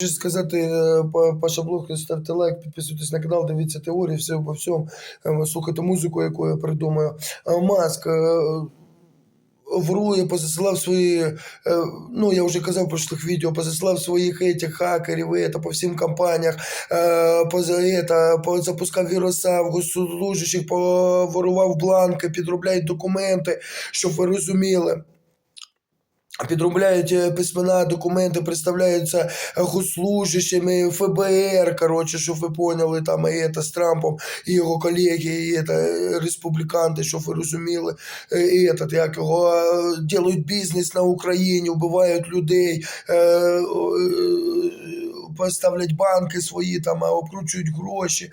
Хочу сказати, е, Па- Паша Блох, ставте лайк, підписуйтесь на канал, дивіться теорії, все обо всьому, Е, слухайте музику, яку я придумаю. Е, Маск е, врує, позасилав свої, е, ну я вже казав в прошлых відео, позасилав своїх этих хакерів, это, по всім компаніях, е, поза, это, позапускав віруса в госслужащих, поворував бланки, підробляють документи, щоб ви розуміли. Підробляють е, письмена, документи, представляються госслужащими, ФБР, коротше, щоб ви поняли, там і это, з Трампом, і його колеги, і это, е, республіканти, щоб ви розуміли, Е, і этот, як його, е, ділають бізнес на Україні, вбивають людей, е, е, поставлять банки свої, там, а обкручують гроші.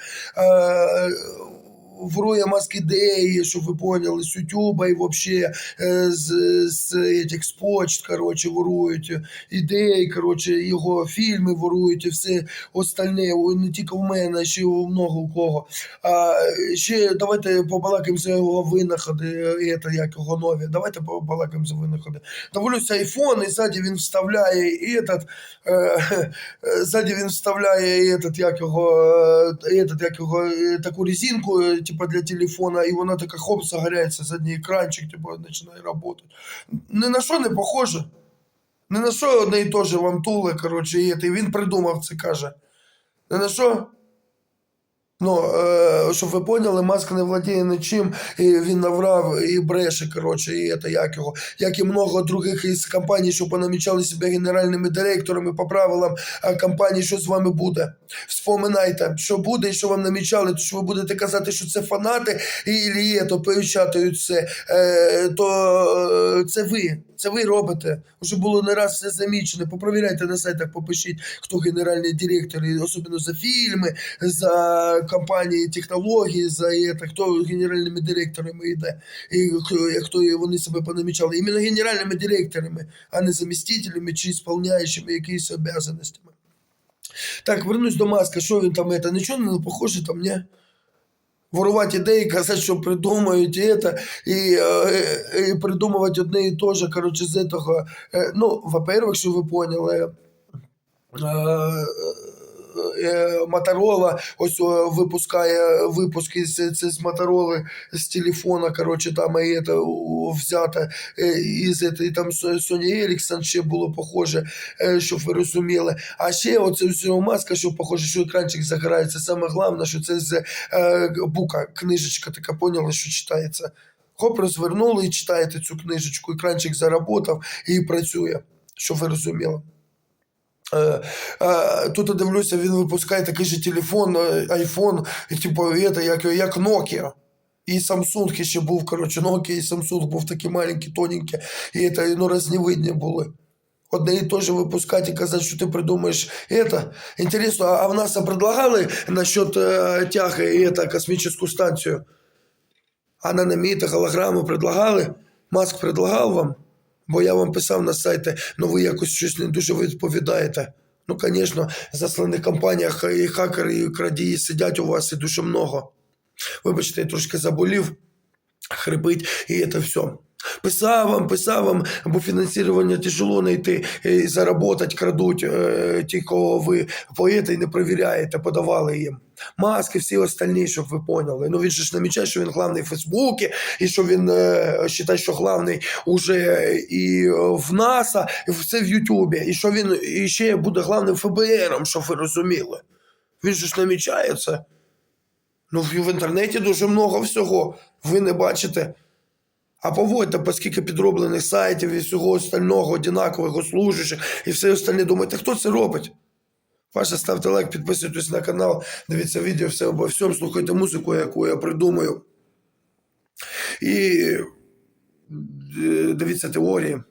Е, Врує маск ідеї, щоб ви поняли, з Ютуба і вообще е, з, з, этих, з почт, короче, ворують ідеї, короче, його фільми ворують і все остальне, О, не тільки в мене, а ще й у много у кого. А ще давайте побалакаємо за його винаходи, е, это, як його нові. Давайте побалакаємо за винаходи. Дивлюся айфон, і ззаді він вставляє і этот, е, е, ззаді він вставляє этот, як його, е, этот, як його, е, таку резинку, е, типа для телефона, и вона така хоп, загоряється, задній екранчик, типа, починає працювати. Ні на що не похоже. Не на що одне і те же вам туле, коротше, і він придумав це, каже. Не на що? Ну, е, щоб ви поняли, Маск не владіє нічим, і він наврав і бреше, коротше, і це як його, як і много других із компаній, що понамічали себе генеральними директорами по правилам компанії, що з вами буде. Вспоминайте, що буде і що вам намічали, то що ви будете казати, що це фанати, і і то печатають це, е, то е, це ви. Це ви робите. Уже було не раз все замічено. Попровіряйте на сайтах, попишіть, хто генеральний директор, особливо за фільми, за компанії технології, за это, хто генеральними директорами йде, і хто, як хто вони себе понамічали. Іменно генеральними директорами, а не замістителями чи сповняючими якісь обов'язаностями. Так, вернусь до Маска. Що він там это? Нічого не похоже там, ні? Ворувати ідеї, казати, що придумають і це, і, е, і придумувати одне і те же, коротше, з этого. Е, ну, во-первых, що ви поняли, е, е, Моторола ось випускає випуски з, з Мотороли з телефона, коротше, там і це взято е, із і там Sony Ericsson ще було похоже, е, щоб ви розуміли. А ще оце маска, що похоже, що екранчик загорається. Саме головне, що це з е, бука, книжечка така, поняли, що читається. Хоп, розвернули і читаєте цю книжечку, екранчик заработав і працює, щоб ви розуміли. Е, е, Тут я дивлюся, він випускає такий же телефон, е, iPhone, і, типу, это, як, як Nokia. І Samsung ще був, коротше, Nokia і Samsung був такі маленькі, тоненькі, і це, ну, різневидні були. Одне і те же випускати і казати, що ти придумаєш это. Інтересно, а в нас предлагали насчет е, тяги і это, космічну станцію? Аноніміти, голограму предлагали? Маск предлагав вам? Бо я вам писав на сайті, ну ви якось щось не дуже відповідаєте. Ну, звісно, в засланих компаніях і хакери, і крадії сидять у вас і дуже много. Вибачте, я трошки заболів, хрипить, і це все. Писав вам, писав вам, бо фінансування тяжело знайти, і заработать крадуть е, ті, кого ви поїте і не перевіряєте, подавали їм. Маски, всі остальні, щоб ви поняли. Ну він же ж намічає, що він главний в Фейсбуці, і що він е, вважає, що главний уже і в НАСА, і все в Ютубі, і що він ще буде главним ФБРом, щоб ви розуміли. Він же ж намічає це. Ну, в інтернеті дуже много всього. Ви не бачите. А поводьте, оскільки підроблених сайтів і всього остального, одинакових служащих і все остальне. Думаєте, хто це робить? Ваше ставте лайк, підписуйтесь на канал, дивіться відео, все обо всьому, слухайте музику, яку я придумаю. І е, дивіться теорії.